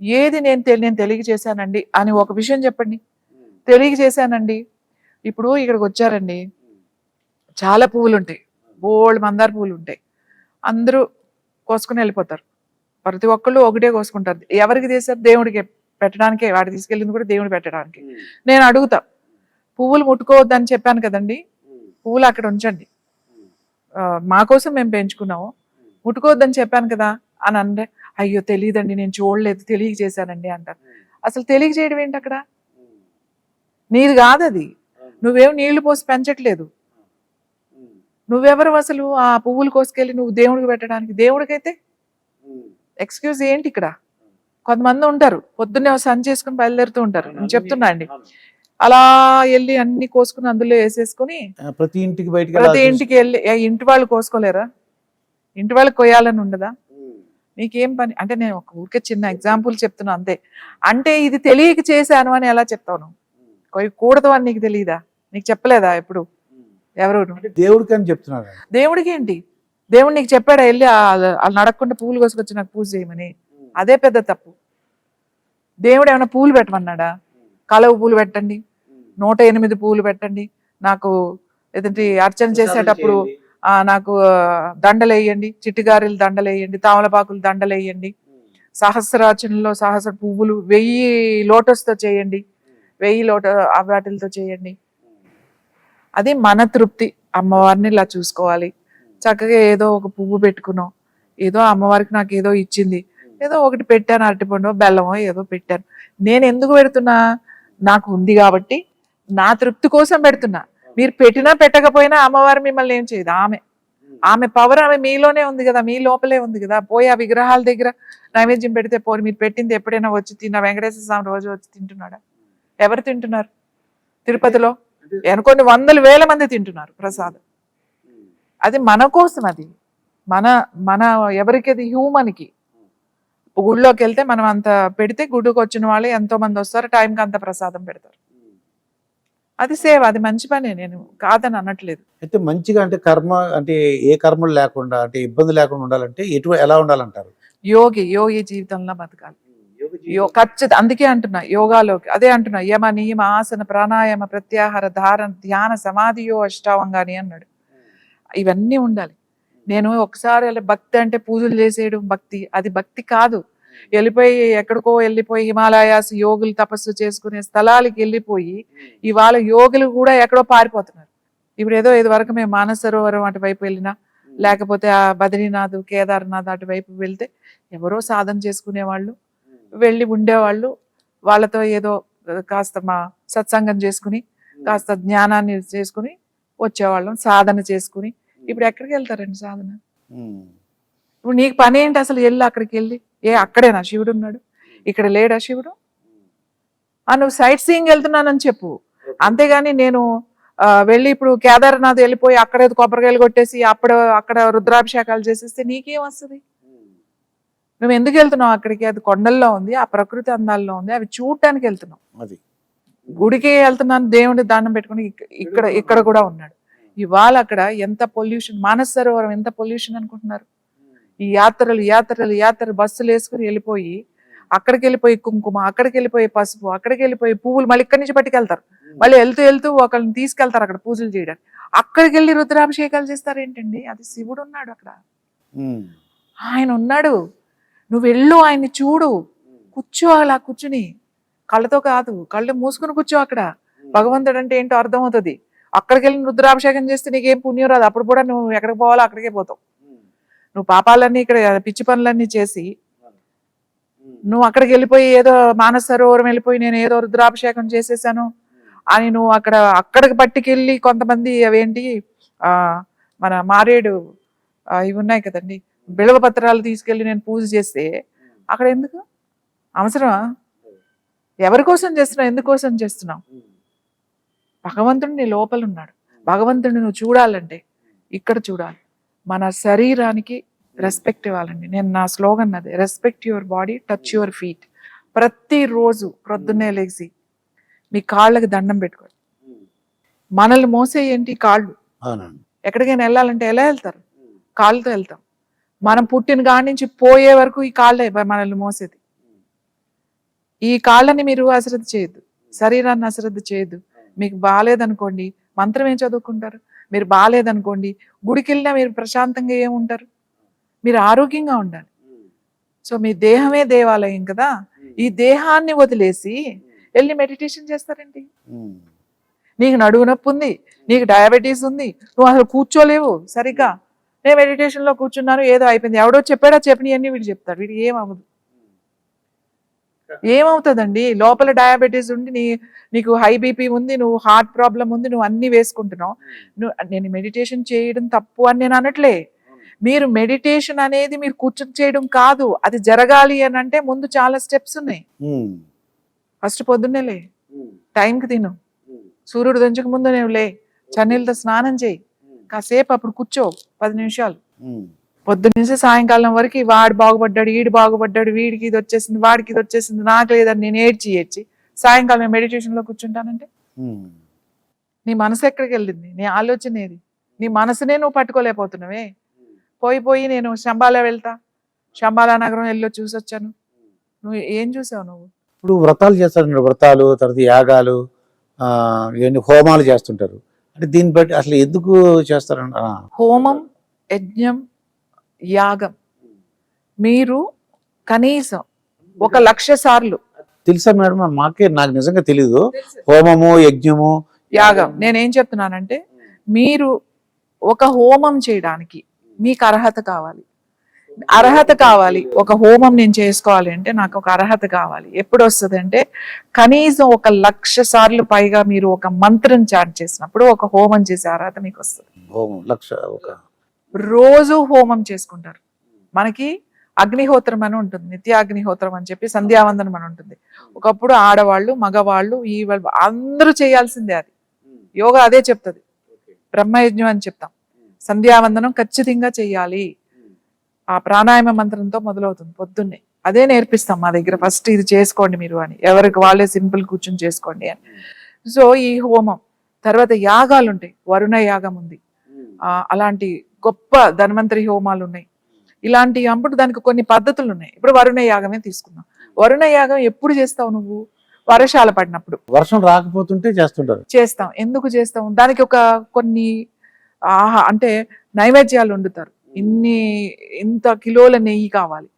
ఏది నేను నేను తెలియజేశానండి అని ఒక విషయం చెప్పండి. తెలియజేశానండి. ఇప్పుడు ఇక్కడికి వచ్చారండి. చాలా పువ్వులు ఉంటాయి బోల్డ్ మందార పువ్వులు ఉంటాయి అందరూ కోసుకుని వెళ్ళిపోతారు. ప్రతి ఒక్కళ్ళు ఒకటే కోసుకుంటారు. ఎవరికి తీసారు? దేవుడికి పెట్టడానికే. వాడు తీసుకెళ్ళింది కూడా దేవుడు పెట్టడానికి. నేను అడుగుతా. పువ్వులు ముట్టుకోవద్దని చెప్పాను కదండి. పువ్వులు అక్కడ ఉంచండి. మా కోసం మేము పెంచుకున్నాము. ముట్టుకోవద్దని చెప్పాను కదా అని అంటే అయ్యో తెలియదండి నేను చూడలేదు తెలియజేశానండి అంటారు. అసలు తెలియజేయడం ఏంటి అక్కడ? నీది కాదు అది నువ్వేం నీళ్ళు పోసి పెంచట్లేదు. నువ్వెవరు అసలు ఆ పువ్వులు కోసుకెళ్ళి నువ్వు దేవుడికి పెట్టడానికి? దేవుడికైతే? ఎక్స్క్యూజ్ ఏంటి ఇక్కడ? కొంతమంది ఉంటారు. పొద్దున్నే సంచి చేసుకుని బయలుదేరుతూ ఉంటారు. నేను చెప్తున్నా అండి. అలా వెళ్ళి అన్ని కోసుకుని అందులో వేసేసుకుని ప్రతి ఇంటికి బయటికి ప్రతి ఇంటికి వెళ్ళి ఇంటి వాళ్ళు కోసుకోలేరా? ఇంటి వాళ్ళకి కొయ్యాలని ఉండదా? నీకేం పని? అంటే నేను ఒక ఊరికే చిన్న ఎగ్జాంపుల్ చెప్తున్నా అంతే. అంటే ఇది తెలియక చేశాను అని ఎలా చెప్తావు నువ్వు? కొయ్యకూడదు అని నీకు తెలియదా నీకు చెప్పలేదా ఎప్పుడు? ఎవరు దేవుడికి అని చెప్తున్నారు. దేవుడికి ఏంటి దేవుడు నీకు చెప్పాడా వెళ్ళి ఆ- ఆ నడకుండా పూలు కోసుకొచ్చి నాకు పూజ చేయమని. అదే పెద్ద తప్పు. దేవుడు ఏమైనా పూలు పెట్టమన్నాడా? కలవ పూలు పెట్టండి. నూట ఎనిమిది పూలు పెట్టండి. నాకు ఏదంటే అర్చన చేసేటప్పుడు నాకు దండలేయండి దండలు వేయండి చిట్టిగారెలు దండలు వేయండి తామలపాకులు దండలు వేయండి సహస్రాచనలో సహస్ర పువ్వులు వెయ్యి లోటస్తో చేయండి వెయ్యి లోట ఆ వాటిలతో చేయండి. అది మన తృప్తి అమ్మవారిని ఇలా చూసుకోవాలి. చక్కగా ఏదో ఒక పువ్వు పెట్టుకున్నాం ఏదో అమ్మవారికి నాకు ఏదో ఇచ్చింది ఏదో ఒకటి పెట్టాను అరటిపండు బెల్లమో ఏదో పెట్టాను. నేను ఎందుకు పెడుతున్నా? నాకు ఉంది కాబట్టి నా తృప్తి కోసం పెడుతున్నా. మీరు పెట్టినా పెట్టకపోయినా అమ్మవారు మిమ్మల్ని ఏం చేయదు. ఆమె ఆమె పవర్ ఆమె మీలోనే ఉంది కదా మీ లోపలే ఉంది కదా. పోయి ఆ విగ్రహాల దగ్గర నైవేద్యం పెడితే పోరు. మీరు పెట్టింది ఎప్పుడైనా వచ్చి తిన్న వెంకటేశ్వర స్వామి రోజు వచ్చి తింటున్నాడా? ఎవరు తింటున్నారు? తిరుపతిలో? కొన్ని వందల వేల మంది తింటున్నారు ప్రసాదం. అది మన కోసం అది. మన మన ఎవరికి అది? హ్యూమన్కి గుడిలోకి వెళ్తే మనం అంత పెడితే గుడికి వచ్చిన వాళ్ళు ఎంతో మంది వస్తారు. టైంకి అంత ప్రసాదం పెడతారు. అది సేవ అది మంచి పనే నేను కాదని అనట్లేదు. అయితే మంచిగా అంటే కర్మ అంటే ఏ కర్మలు లేకుండా అంటే ఇబ్బంది లేకుండా ఉండాలంటే ఎటు ఎలా ఉండాలంటారు? యోగి యోగి జీవితంలో బతకాలి. యో ఖచ్చితంగా అందుకే అంటున్నా యోగాలోకి అదే అంటున్నా యమ నియమ ఆసన ప్రాణాయామ ప్రత్యాహార ధారణ ధ్యాన సమాధియో అష్టావంగాని అన్నాడు. ఇవన్నీ ఉండాలి. నేను ఒకసారి అలా భక్తి అంటే పూజలు చేసేయడం భక్తి అది భక్తి కాదు. వెళ్ళిపోయి ఎక్కడికో వెళ్ళిపోయి హిమాలయాస్ యోగులు తపస్సు చేసుకునే స్థలాలకి వెళ్ళిపోయి ఇవాళ యోగులు కూడా ఎక్కడో పారిపోతున్నారు. ఇప్పుడు ఏదో ఇది వరకు మేము మానసరోవరం అటువైపు వెళ్ళినా లేకపోతే ఆ బద్రీనాథ్ కేదార్నాథ్ అటువైపు వెళ్తే ఎవరో సాధన చేసుకునే వాళ్ళు వెళ్ళి ఉండేవాళ్ళు. వాళ్ళతో ఏదో కాస్త మా సత్సంగం చేసుకుని కాస్త జ్ఞానాన్ని చేసుకుని వచ్చేవాళ్ళం సాధన చేసుకుని. ఇప్పుడు ఎక్కడికి వెళ్తారండి సాధన. ఇప్పుడు నీకు పని ఏంటి అసలు? వెళ్ళి అక్కడికి వెళ్ళి ఏ అక్కడేనా శివుడు ఉన్నాడు? ఇక్కడ లేడా శివుడు? ఆ నువ్వు సైట్ సీయింగ్ వెళ్తున్నానని చెప్పు. అంతేగాని నేను వెళ్ళి ఇప్పుడు కేదార్నాథ్ వెళ్ళిపోయి అక్కడ కొబ్బరికాయలు కొట్టేసి అప్పుడు అక్కడ రుద్రాభిషేకాలు చేసేస్తే నీకేం వస్తుంది మేము ఎందుకు వెళ్తున్నాం అక్కడికి? అది కొండల్లో ఉంది ఆ ప్రకృతి అందాల్లో ఉంది అవి చూడటానికి వెళ్తున్నాం అది. గుడికి వెళ్తున్నాను దేవుడి దండం పెట్టుకుని ఇక్క- ఇక్కడ ఇక్కడ కూడా ఉన్నాడు. ఇవాళ అక్కడ ఎంత పొల్యూషన్ మానస సరోవరం ఎంత పొల్యూషన్ అనుకుంటున్నారు? ఈ యాత్రలు యాత్రలు యాత్రలు బస్సులు వేసుకుని వెళ్ళిపోయి అక్కడికి వెళ్ళిపోయి కుంకుమ అక్కడికి వెళ్ళిపోయి పసుపు అక్కడికి వెళ్ళిపోయి పువ్వులు మళ్ళీ ఇక్కడి నుంచి పట్టుకెళ్తారు. మళ్ళీ వెళ్తూ వెళ్తూ ఒకళ్ళని తీసుకెళ్తారు అక్కడ పూజలు చేయడానికి. అక్కడికి వెళ్ళి రుద్రాభిషేకాలు చేస్తారు ఏంటండి అది శివుడు ఉన్నాడు అక్కడ. ఆయన ఉన్నాడు. నువ్వు వెళ్ళు ఆయన్ని చూడు. కూర్చో అలా కూర్చుని. కళ్ళతో కాదు కళ్ళు మూసుకుని కూర్చో అక్కడ. భగవంతుడు అంటే ఏంటో అర్థం అవుతుంది అక్కడికి వెళ్ళి రుద్రాభిషేకం చేస్తే నీకేం పుణ్యం రాదు. అప్పుడు కూడా నువ్వు ఎక్కడికి పోవాలో అక్కడికే పోతావు. నువ్వు పాపాలన్నీ ఇక్కడ పిచ్చి పనులన్నీ చేసి నువ్వు అక్కడికి వెళ్ళిపోయి ఏదో మానస సరోవరం వెళ్ళిపోయి నేను ఏదో రుద్రాభిషేకం చేసేసాను అని నువ్వు అక్కడ అక్కడికి పట్టుకెళ్ళి కొంతమంది అవేంటి ఆ మన మారేడు ఇవి ఉన్నాయి కదండి బిళవ పత్రాలు తీసుకెళ్ళి నేను పూజ చేస్తే అక్కడ ఎందుకు? అవసరమా? ఎవరి కోసం చేస్తున్నావు? ఎందుకోసం చేస్తున్నావు? భగవంతుడు నీ లోపల ఉన్నాడు. భగవంతుడిని నువ్వు చూడాలంటే ఇక్కడ చూడాలి. మన శరీరానికి రెస్పెక్ట్ ఇవ్వాలండి. నేను నా స్లోగన్ అదే respect your body touch your feet ప్రతిరోజు ప్రొద్దున్నే లేచి మీ కాళ్ళకి దండం పెట్టుకోండి. మనల్ని మోసే ఏంటి? కాళ్ళు. ఎక్కడికైనా వెళ్ళాలంటే ఎలా వెళ్తారు? కాళ్ళతో వెళ్తాం. మనం పుట్టిన కాడి నుంచి పోయే వరకు ఈ కాళ్ళే మనల్ని మోసేది. ఈ కాళ్ళని మీరు అశ్రద్ధ చేయొద్దు. శరీరాన్ని అశ్రద్ధ చేయొద్దు. మీకు బాగాలేదనుకోండి మంత్రం ఏం చదువుకుంటారు? మీరు బాగాలేదనుకోండి గుడికి వెళ్ళినా మీరు ప్రశాంతంగా ఏముంటారు? మీరు ఆరోగ్యంగా ఉండాలి. సో మీ దేహమే దేవాలయం కదా? ఈ దేహాన్ని వదిలేసి వెళ్ళి మెడిటేషన్ చేస్తారండి నీకు నడువు నొప్పి ఉంది నీకు డయాబెటీస్ ఉంది నువ్వు అసలు కూర్చోలేవు సరిగ్గా. నేను మెడిటేషన్లో కూర్చున్నాను ఏదో అయిపోయింది. ఎవడో చెప్పాడా చెప్పని అన్నీ వీడు చెప్తాడు. వీడికి ఏమవ్వదు ఏమవుతుందండి? లోపల డయాబెటీస్ ఉండి నీ నీకు హై బీపీ ఉంది నువ్వు హార్ట్ ప్రాబ్లం ఉంది నువ్వు అన్ని వేసుకుంటున్నావు. నువ్వు నేను మెడిటేషన్ చేయడం తప్పు అని నేను అనట్లే. మీరు మెడిటేషన్ అనేది మీరు కూర్చొని చేయడం కాదు అది జరగాలి అని అంటే ముందు చాలా స్టెప్స్ ఉన్నాయి. ఫస్ట్ పొద్దున్నే లే. టైంకి తిను. సూర్యుడు దంచక ముందు నువ్వు లే. చన్నీళ్ళతో స్నానం చేయి. కాసేపు అప్పుడు కూర్చో. పది నిమిషాలు. పొద్దున్న నుంచి సాయంకాలం వరకు వాడు బాగుపడ్డాడు వీడు బాగుపడ్డాడు వీడికి ఇది వచ్చేసింది వాడికి ఇది వచ్చేసింది నాకు లేదని నేను ఏడ్చి ఏడ్చి సాయంకాలం మెడిటేషన్లో కూర్చుంటానంటే. నీ మనసు ఎక్కడికి వెళ్ళింది? నీ ఆలోచన ఏది? నీ మనసునే నువ్వు పట్టుకోలేకపోతున్నావే? పోయి పోయి నేను శంబాలా వెళ్తా శంబాలా నగరం వెళ్ళి చూసి వచ్చాను. నువ్వు ఏం చూసావు నువ్వు? ఇప్పుడు వ్రతాలు చేస్తారు వ్రతాలు తర్వాత యాగాలు ఇవన్నీ హోమాలు చేస్తుంటారు. అంటే దీన్ని బట్టి అసలు ఎందుకు చేస్తారంట ఆ, హోమం యజ్ఞం యాగం. మీరు కనీసం ఒక లక్ష సార్లు తెలుసా మేడం? మాకే నాకు నిజంగా తెలీదు. హోమము యజ్ఞము యాగం. నేనేం చెప్తున్నానంటే మీరు ఒక హోమం చేయడానికి మీకు అర్హత కావాలి. అర్హత కావాలి. ఒక హోమం నేను చేసుకోవాలి అంటే నాకు ఒక అర్హత కావాలి. ఎప్పుడు వస్తుంది అంటే కనీసం ఒక లక్ష సార్లు పైగా మీరు ఒక మంత్రం చాట్ చేసినప్పుడు ఒక హోమం చేసే అర్హత మీకు వస్తుంది హోమం లక్ష ఒక రోజు హోమం చేసుకుంటారు. మనకి అగ్నిహోత్రం అని ఉంటుంది నిత్య అగ్నిహోత్రం అని చెప్పి సంధ్యావందనం అని ఉంటుంది. ఒకప్పుడు ఆడవాళ్ళు మగవాళ్ళు ఈ వాళ్ళు అందరూ చేయాల్సిందే అది. యోగా అదే చెప్తుంది. బ్రహ్మయజ్ఞం అని చెప్తాం. సంధ్యావందనం ఖచ్చితంగా చెయ్యాలి. ఆ ప్రాణాయామ మంత్రంతో మొదలవుతుంది పొద్దున్నే. అదే నేర్పిస్తాం మా దగ్గర. ఫస్ట్ ఇది చేసుకోండి మీరు అని. ఎవరికి వాళ్ళే సింపుల్ కూర్చొని చేసుకోండి అని. సో ఈ హోమం. తర్వాత యాగాలు ఉంటాయి వరుణ యాగం ఉంది. ఆ, అలాంటి గొప్ప ధన్వంతరి హోమాలు ఉన్నాయి ఇలాంటి అప్పుడు దానికి కొన్ని పద్ధతులు ఉన్నాయి ఇప్పుడు వరుణ యాగమే తీసుకుందాం. వరుణ యాగం ఎప్పుడు చేస్తావు నువ్వు? వర్షాలు పడినప్పుడు. వర్షం రాకపోతుంటే చేస్తుంటారు. చేస్తాం. ఎందుకు చేస్తాం? దానికి ఒక కొన్ని ఆహా అంటే నైవేద్యాలు వండుతారు. ఇన్ని ఇంత కిలోల నెయ్యి కావాలి.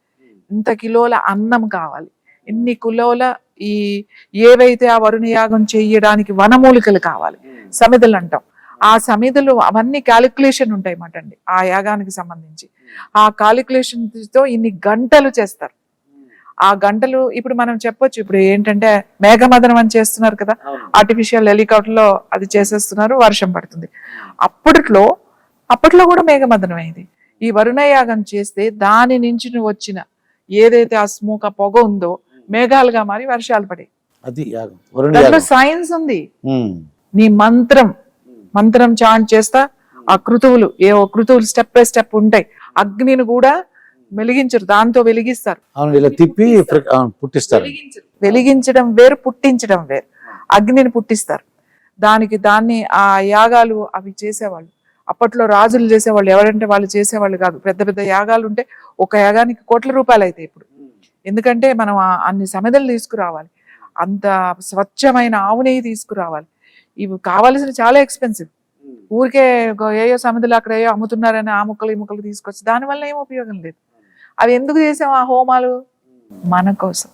ఇంత కిలోల అన్నం కావాలి. ఇన్ని కిలోల ఈ ఏవైతే ఆ వరుణ యాగం చేయడానికి వనమూలికలు కావాలి. సమిధులు అంటాం. ఆ సమిధులు అవన్నీ క్యాలిక్యులేషన్ ఉంటాయి మాట అండి ఆ యాగానికి సంబంధించి. ఆ క్యాలిక్యులేషన్తో ఇన్ని గంటలు చేస్తారు. ఆ గంటలు ఇప్పుడు మనం చెప్పొచ్చు ఇప్పుడు ఏంటంటే మేఘమదనం అని చేస్తున్నారు కదా ఆర్టిఫిషియల్ హెలికాప్టర్లో అది చేసేస్తున్నారు వర్షం పడుతుంది. అప్పట్లో అప్పట్లో కూడా మేఘమదనం అయింది. ఈ వరుణయాగం చేస్తే దాని నుంచి వచ్చిన ఏదైతే ఆ స్మోక్ ఆ పొగ ఉందో మేఘాలుగా మారి వర్షాలు అది యాగం సైన్స్ ఉంది. నీ మంత్రం మంత్రం చాంట్ చేస్తా ఆ కృతువులు ఏ కృతువులు స్టెప్ బై స్టెప్ ఉంటాయి. అగ్నిని కూడా వెలిగించరు దాంతో వెలిగిస్తారు. ఇలా తిప్పి పుట్టిస్తారు. వెలిగించడం వేరు పుట్టించడం వేరు. అగ్నిని పుట్టిస్తారు. దానికి దాన్ని ఆ యాగాలు అవి చేసేవాళ్ళు. అప్పట్లో రాజులు చేసేవాళ్ళు ఎవరంటే వాళ్ళు చేసేవాళ్ళు కాదు. పెద్ద పెద్ద యాగాలు ఉంటే ఒక యాగానికి కోట్ల రూపాయలు అయితే ఇప్పుడు. ఎందుకంటే మనం అన్ని సమిధలు తీసుకురావాలి. అంత స్వచ్ఛమైన ఆవు నెయ్యి తీసుకురావాలి. ఇవి కావాల్సిన చాలా ఎక్స్పెన్సివ్ ఊరికే ఏయో సమిధులు అక్కడ ఏయో అమ్ముతున్నారని ఆ ముక్కలు ఈ ముక్కలు తీసుకొచ్చి దానివల్ల ఏం ఉపయోగం లేదు. అవి ఎందుకు చేసాం ఆ హోమాలు? మన కోసం.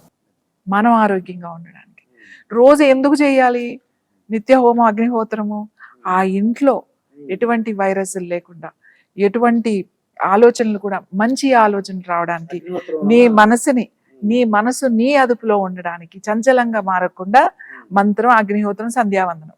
మనం ఆరోగ్యంగా ఉండడానికి. రోజు ఎందుకు చేయాలి? నిత్య హోమం అగ్నిహోత్రము? ఆ ఇంట్లో ఎటువంటి వైరస్లు లేకుండా ఎటువంటి ఆలోచనలు కూడా మంచి ఆలోచనలు రావడానికి నీ మనసుని నీ మనసు నీ అదుపులో ఉండడానికి చంచలంగా మారకుండా మంత్రం అగ్నిహోత్రం సంధ్యావందనం.